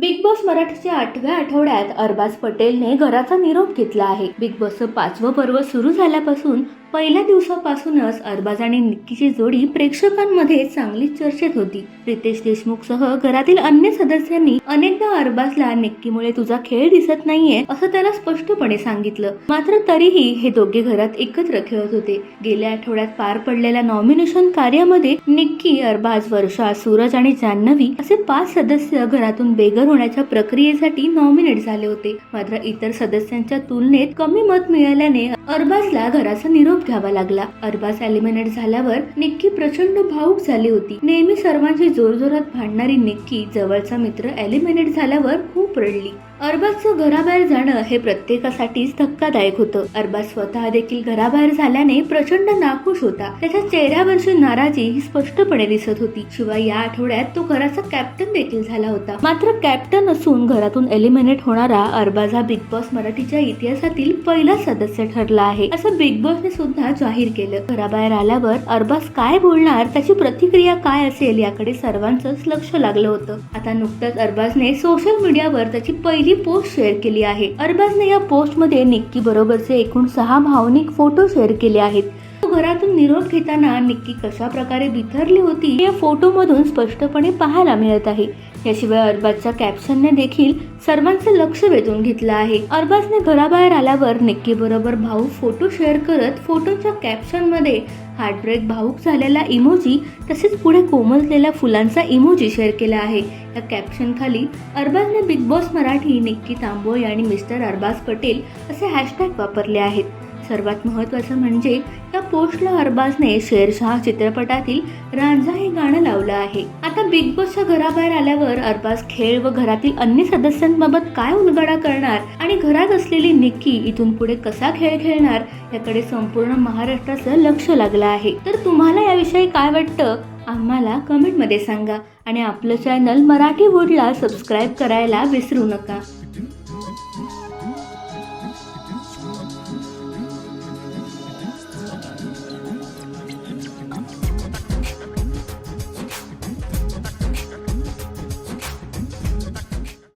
Big boss मराठीच्या आठव्या आठवड्यात अरबाज पटेलने घराचा निरोप घेतला आहे. बिग बॉसचं पाचवं पर्व सुरू झाल्यापासून पहिल्या दिवसापासूनच अरबाज आणि निक्कीची जोडी प्रेक्षकांमध्ये चांगलीच चर्चेत होती. रितेश देशमुख सह घरातील अन्य सदस्यांनी अनेकदा अरबाजला निक्कीमुळे तुझा खेळ दिसत नाहीये असं त्याला स्पष्टपणे सांगितलं. मात्र तरीही हे दोघे घरात एकत्र खेळत होते. गेल्या आठवड्यात पार पडलेल्या नॉमिनेशन कार्यामध्ये निक्की अरबाज वर्षा सूरज आणि जान्हवी असे पाच सदस्य घरातून बेघर होण्याच्या प्रक्रियेसाठी नॉमिनेट झाले होते. मात्र इतर सदस्यांच्या तुलनेत कमी मत मिळाल्याने अरबाजला घराचा निरोप घ्यावा लागला. अरबाज एलिमिनेट झाल्यावर निक्की प्रचंड भाऊक झाली होती. नेहमी सर्वांची जोरजोरात भांडणारी निक्की जवळचा मित्र एलिमिनेट झाल्यावर खूप रडली. अरबाजचं घराबाहेर जाणं हे प्रत्येकासाठीच धक्कादायक होतं. अरबाज स्वतः देखील घराबाहेर झाल्याने प्रचंड नाखुश होता. त्याच्या चेहऱ्यावरची नाराजी ही स्पष्टपणे दिसत होती. शिवाय या आठवड्यात तो घराचा कॅप्टन देखील झाला होता. मात्र कॅप्टन असून घरातून एलिमिनेट होणारा अरबाज हा बिग बॉस मराठीच्या इतिहासातील पहिला सदस्य ठरला आहे. असं बिग बॉसने सुद्धा जाहीर केलं. घराबाहेर आल्यावर अरबाज काय बोलणार त्याची प्रतिक्रिया काय असेल याकडे सर्वांचंच लक्ष लागलं होतं. आता नुकतंच अरबाजने सोशल मीडियावर त्याची पहिली पोस्ट शेअर केली आहे. अरबाजने या पोस्टमध्ये निक्की बरोबरचे एकूण सहा भावनिक फोटो शेअर केले आहेत. तो घरातून निरोप घेताना निक्की कशा प्रकारे बिथरली होती या या फोटोमधून स्पष्टपणे पाहायला मिळत आहे. याशिवाय अरबाजच्या कॅप्शनने देखील सर्वांचं लक्ष वेधून घेतलं आहे. अरबाजने घराबाहेर आल्यावर निक्की बरोबर भाऊ फोटो शेअर करत फोटोच्या कॅप्शनमध्ये हार्टब्रेक भाऊक झालेला इमोजी तसेच पुढे कोमललेल्या फुलांचा इमोजी शेअर केला आहे. या कॅप्शन खाली अरबाजने बिग बॉस मराठी निक्की तांबोळे आणि मिस्टर अरबाज पटेल असे हॅशटॅग वापरले आहेत. सर्वात महत्त्वाचं म्हणजे या पोस्टला अरबाजने शेरशाह चित्रपटातील रांझा हे गाणं लावलं आहे. आता बिग बॉसच्या घराबाहेर आल्यावर अरबाज खेळ व घरातील अन्य सदस्यांबाबत काय उलगडा करणार आणि घरात असलेली निक्की इथून पुढे कसा खेळ खेळणार याकडे संपूर्ण महाराष्ट्राचं लक्ष लागलं आहे. तर तुम्हाला याविषयी काय वाटतं? आम्हाला कमेंटमध्ये सांगा आणि आपलं चॅनल मराठी वूडला सबस्क्राईब करायला विसरू नका.